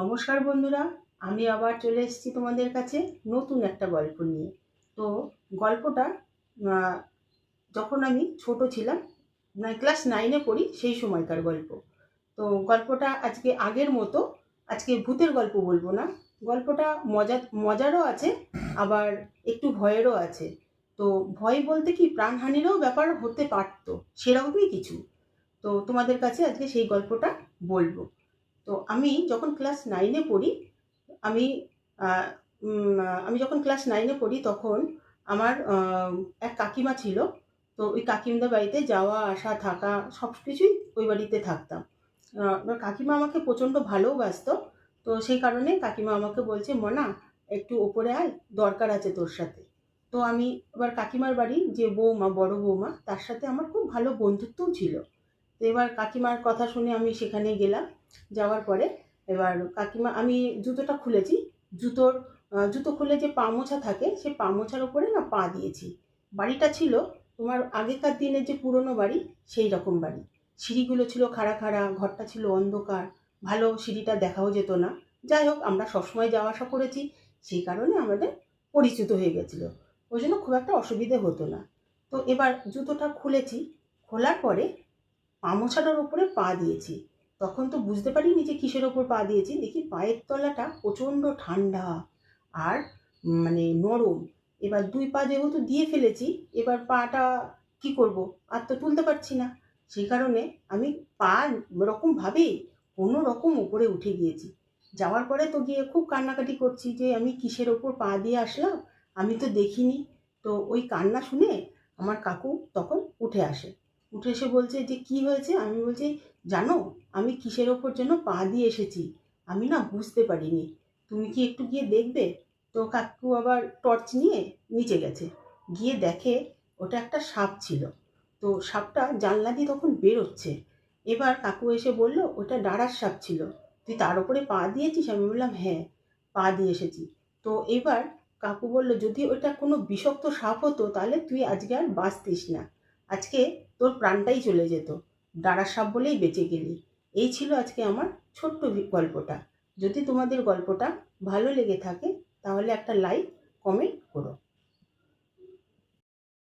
নমস্কার বন্ধুরা, আমি আবার চলে এসেছি তোমাদের কাছে নতুন একটা গল্প নিয়ে। তো গল্পটা যখন আমি ছোট ছিলাম ক্লাস নাইনে পড়ি, সেই সময়কার গল্প। তো গল্পটা আজকে আগের মতো, আজকে ভূতের গল্প বলব না। গল্পটা মজা মজারও আছে, আবার একটু ভয়েরও আছে। তো ভয় বলতে কি, প্রাণহানিরও ব্যাপার হতে পারতো, সেরকমই কিছু। তো তোমাদের কাছে আজকে সেই গল্পটা বলব। তো আমি যখন ক্লাস নাইনে পড়ি, আমি আমি যখন ক্লাস নাইনে পড়ি তখন আমার এক কাকিমা ছিল। তো ওই কাকিমদের বাড়িতে যাওয়া, আসা, থাকা সব কিছুই ওই বাড়িতে থাকতাম। কাকিমা আমাকে প্রচণ্ড ভালোবাসতো। তো সেই কারণে কাকিমা আমাকে বলছে, মনা, একটু ওপরে আয়, দরকার আছে তোর সাথে। তো আমি এবার কাকিমার বাড়ি যে বৌমা, বড় বৌমা, তার সাথে আমার খুব ভালো বন্ধুত্বও ছিল। তো এবার কাকিমার কথা শুনে আমি সেখানে গেলাম, যাওয়ার পরে এবার কাকিমা, আমি জুতোটা খুলেছি। জুতোর জুতো খুলে যে পা মোছা থাকে, সে পা মোছার ওপরে না পা দিয়েছি। বাড়িটা ছিল তোমার আগেকার দিনের যে পুরনো বাড়ি, সেই রকম বাড়ি। সিঁড়িগুলো ছিল খাড়া খাড়া, ঘরটা ছিল অন্ধকার, ভালো সিঁড়িটা দেখাও যেত না। যাই হোক, আমরা সবসময় যাওয়া আসা করেছি, সেই কারণে আমাদের পরিচিত হয়ে গেছিল। ওই জন্য খুব একটা অসুবিধে হতো না। তো এবার জুতোটা খুলেছি, খোলার পরে পা মোছাটার ওপরে পা দিয়েছি। তখন তো বুঝতে পারিনি যে কিসের ওপর পা দিয়েছি। দেখি পায়ের তলাটা প্রচণ্ড ঠান্ডা আর মানে নরম। এবার দুই পা যেহেতু দিয়ে ফেলেছি, এবার পাটা কি করব? আর তো তুলতে পারছি না। সেই কারণে আমি পা রকমভাবেই কোনো রকম উপরে উঠে গিয়েছি। যাওয়ার পরে তো গিয়ে খুব কান্নাকাটি করছি যে আমি কিসের ওপর পা দিয়ে আসলাম? আমি তো দেখিনি। তো ওই কান্না শুনে আমার কাকু তখন উঠে আসে। উঠে এসে বলছে যে, কি হয়েছে? আমি বলছি, জানো, আমি কিসের ওপর যেন পা দিয়ে এসেছি, আমি না বুঝতে পারিনি। তুমি কি একটু গিয়ে দেখবে? তো কাকু আবার টর্চ নিয়ে নিচে গেছে। গিয়ে দেখে ওটা একটা সাপ ছিল। তো সাপটা জানলা দিয়ে তখন বেরোচ্ছে। এবার কাকু এসে বলল, ওটা ডাড়ার সাপ ছিল। তুই তার উপরে পা দিয়েছিস? আমি বললাম হ্যাঁ পা দিয়ে এসেছি। তো এবার কাকু বলল, যদি ওটা কোনো বিষাক্ত সাপ হতো, তাহলে তুই আজকে আর বাঁচতিস না। আজকে তোর প্রাণটাই চলে যেত। ডাড়া সাপ বলেই বেঁচে গেলি। এই ছিল আজকে আমার ছোট্ট গল্পটা। যদি তোমাদের গল্পটা ভালো লেগে থাকে, তাহলে একটা লাইক কমেন্ট করো।